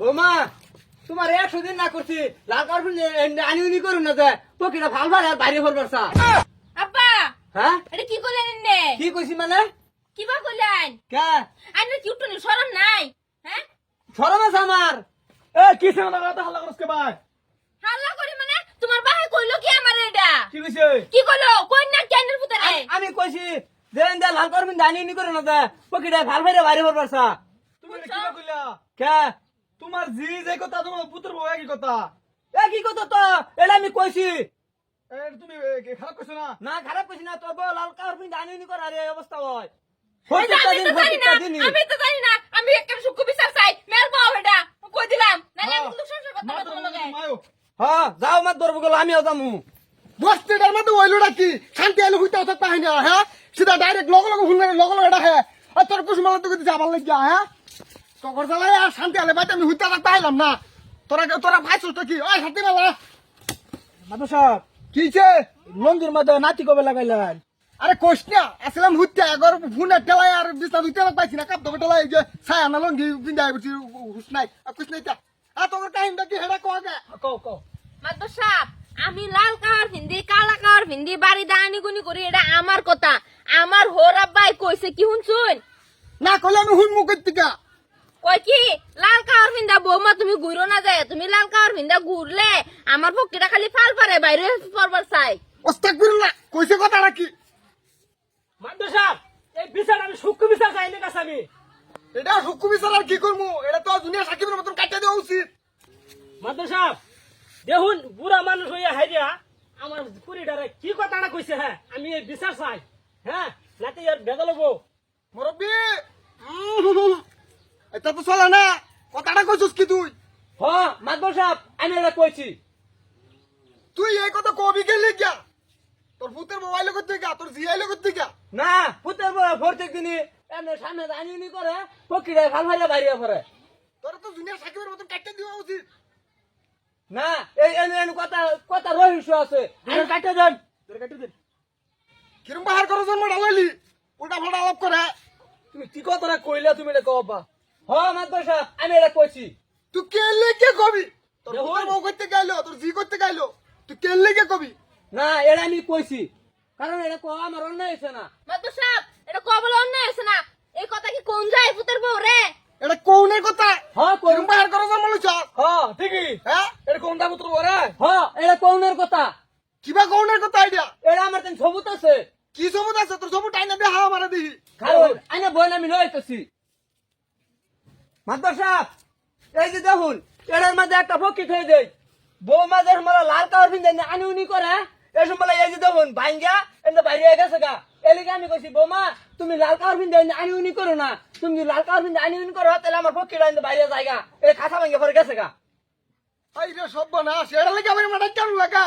বৌমা তোমার একশো দিন না করছি লাল কার্পেট আনি উনি করুন না যে পকিটা ভালো ভালো আর বাইরে ফেলবার চা। আব্বা হ্যাঁ? এটা কি করলেন এনে? কি কইছি মানে? কিবা করলেন কে? আইনের কি উঠুনি সরম নাই হ্যাঁ? আছে আমার। এ কি সামনে কথা হাল্লা করছ কে ভাই? হাল্লা করি মানে? তোমার বাহে কইলো কি আমার এটা? কি কইছে? কি কইলো? কই না ক্যান্ডেল পুতারে আমি- কইছি যে এন্দা লাল কার্পেট আনি উনি করুন না পকিটা ভালো ভাইরে বাইরে চা। তুমি কিবা কইলা? কে? তোমার জি যে কথা তোমার পুত্র বউ কি কথা। এ কি কথা তো এটা আমি কইছি। তুমি কি খারাপ কইছো না? না খারাপ কইছি না তোর বউ লাল কার্পেট আনি উনি করার এই অবস্থা হয়। আমি তো জানি না আমি তো জানি না একটা সুখ বিচার চাই। মেল পাও এটা কই দিলাম? নালে আমি কিন্তু সংসার করতে পারব তো মায়ো হ্যাঁ যাও মাত ধরবো গেল আমিও যামু। বস্তিটার মধ্যে ওইলো নাকি? শান্তি আলো হইতে থাকতে হয় না হ্যাঁ? সিধা ডাইরেক্ট লগ লগ হুনলে লগ লগ এটা হ্যাঁ আর তোর কুসুম মালা তোকে দিছে লাগিয়া হ্যাঁ? আর শান্তি আলে বাইতে আমি হইতে না। তোরা তোরা ভাইছিস তো কি? ওই শান্তি মালা মাতো সাহেব কিছে লঙ্গির মধ্যে নাতি কবে লাগাইলেন? আরে কোশ না আসলাম হুইতে আগর ফোনে টেলাই আর বিস্তা হইতে পাইছি না। কাপ ধরে টেলাই যে ছায়া না লঙ্গি বিন্দাই বুঝি হুস নাই আর কুছ নাই তা আর তোর টাইমটা কি হেডা কও কও। আমি লাল কাওয়ার ভিন্দি কালা কাওয়ার ভিন্দি বাড়ি দানি গুনি করি এটা আমার কথা। আমার হোর আব্বাই কইছে কি শুনছুন? না কলে আমি হুন মুখ কি লাল কাওয়ার ভিন্দা বৌমা তুমি ঘুরো না যায় তুমি লাল কাওয়ার ভিন্দা ঘুরলে আমার পক্ষেটা খালি ফাল পারে বাইরে পড়বার চাই। না কইছে কথা রাখি মাতো সাহেব এই বিচার আমি সূক্ষ্ম বিচার চাই না কাছে আমি এটা হুকু বিচার আর কি করব এটা তো দুনিয়া সাকিবের মতন কাটিয়ে দেওয়া উচিত। মাতো সাহেব দেখুন বুড়া মানুষ হইয়া হাইয়া আমার পুরিটারে কি কথাটা কইছে হ্যাঁ আমি এই বিচার চাই হ্যাঁ নাকি আর বেদা লবো। মুরব্বী এটা তো চলে না। কথাটা কইছিস কি তুই? হ্যাঁ মাদবর সাহেব আমি এটা কইছি। তুই এই কথা কবি গেলি গিয়া তোর ভূতের মোবাইল করতে গা তোর জিআই করতে গা না পুতের প্রত্যেক দিনই এমনি সামনে আনি উনি করে পকিটা ভালো ভাইরে বাইরে পড়ে। তোর তো দুনিয়া সাকিবের মতন কাটিয়ে দেওয়া উচিত। না এই এনে এনে কথা কথা রহস্য আছে। ধরে কাটে দেন। ধরে কাটে দেন। কিরম বাহার করো জন্ম ডালাইলি উল্টা ফাল্টা আলাপ করে। তুমি কি কথাটা কইলা তুমি এটা কবা হ্যাঁ মাদবর সাহেব আমি এটা কইছি। তুই কেলে কে কবি? তোর। ভূতের বউ করতে গাইলো তোর জি করতে গাইলো তুই কেলে কে কবি? না এটা আমি কইছি। কারণ এটা কওয়া আমার অন্যায় হয়েছে না। মাত্র সাপ এটা কবল অন্যায় আছে না? এই কথা কি কোন যায় পুতের বউ রে? এটা কৌনের কথা? হ্যাঁ কোন বাহার করো জন্ম লইছ হ্যাঁ ঠিকই। হ্যাঁ? এটা কোন দাবুত্র ওরে হ্যাঁ এটা কৌনের কথা। কিবা কৌনের কথা আইডিয়া? এটা আমার তেন সবুত আছে। কি সবুত আছে? তোর সবুত আইনা দে হাওয়া মারা দিহি। কারণ আইনা বইন আমি লইতেছি। মাদর সাহেব এই যে দেখুন এটার মধ্যে একটা ফকি খেয়ে দেই বউ মাঝে মারা লাল কাওয়ার পিন আনি উনি করে এই সময় এই যে দেখুন ভাঙ্গা এনে বাইরে হয়ে গেছে গা। এলিকে আমি কইছি বৌমা তুমি লাল কাওয়ার পিন আনি উনি করো না। তুমি যদি লাল পিন আনি উনি করো তাহলে আমার ফকিটা এনে বাইরে জায়গা এই খাতা ভাঙ্গে পরে গেছে গা। আই রে সব না সেটা লাগে আমার মাথা কেন লাগা?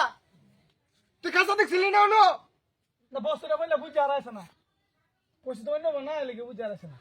তুই কাঁচা দেখছিলি না হলো না বস্তুটা বললে বুঝে আর না। পয়সা তো অন্য না এলে বুঝে আর না।